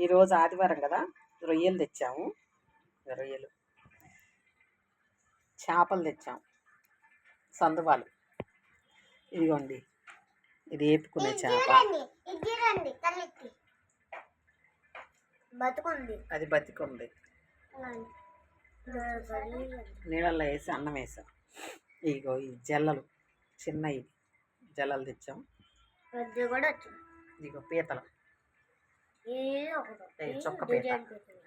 ఈరోజు ఆదివారం కదా? రొయ్యలు తెచ్చాము. రొయ్యలు. చేపలు తెచ్చాము సందువాలు. ఇదిగోండి. ఇది వేపుకునే చేప. అది బతికుంది. నీళ్ళల్లో వేసి అన్నం వేసాం. ఇగో ఈ జల్లలు. చిన్నవి. జల్లలు తెచ్చాం. పెద్ద కూడా వచ్చింది. ఇగో పీతలు. చొక్క పీత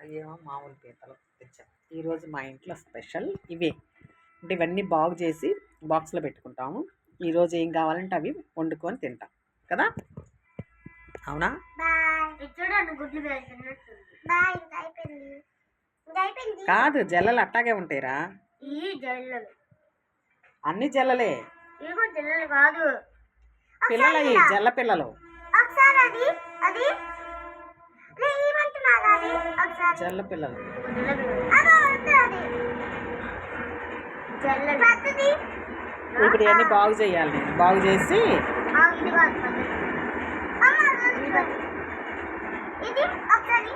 అయ్యేమో మామూలు పీతలు తెచ్చాం. ఈరోజు మా ఇంట్లో స్పెషల్ ఇవే. అంటే ఇవన్నీ బాగు చేసి బాక్స్లో పెట్టుకుంటాము. ఈరోజు ఏం కావాలంటే అవి వండుకొని తింటాం. కదా? అవునా? కాదు జల్లలు అట్టాగే ఉంటాయిరా. ఈ జల్లలు. అన్ని జల్లలే. పిల్లలవి జల్ల పిల్లలు. జల్ల పిల్లలు. ఇప్పుడు ఇవన్నీ బాగు చేయాలి. నేను బాగు చేసి. ఇది ఒకసారి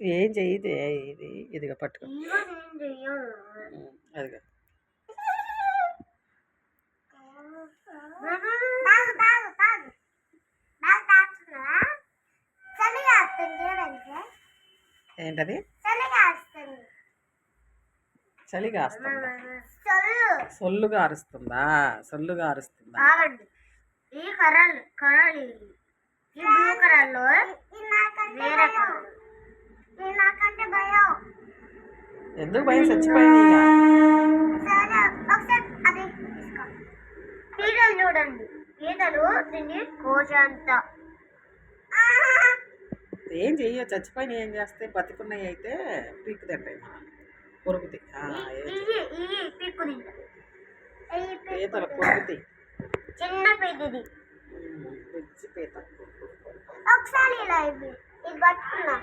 ఏం చేయదు ఇది ఇదిగా పట్టుకో. అదిగా. ఏంటది చలిగా చల్లు. సొల్లుగా అరుస్తుందా సొల్లుగా అరుస్తుందా ఈ కర్రలు కర్రలు. ఈ బ్లూ కర్రలు ఎందుకు భయం? చచ్చిపోయింది పీటలు చూడండి. పీటలు దీన్ని కోసంత ఏం చెయ్యో? చచ్చిపోయినాయి ఏం చేస్తే బతికున్నవి అయితే పీక్కు తింటాయి మనం. పీతలు పొరుగుతాయి చిన్న బుజ్జి పీత ఒకసారి ఇలా ఇది పట్టుకున్నా.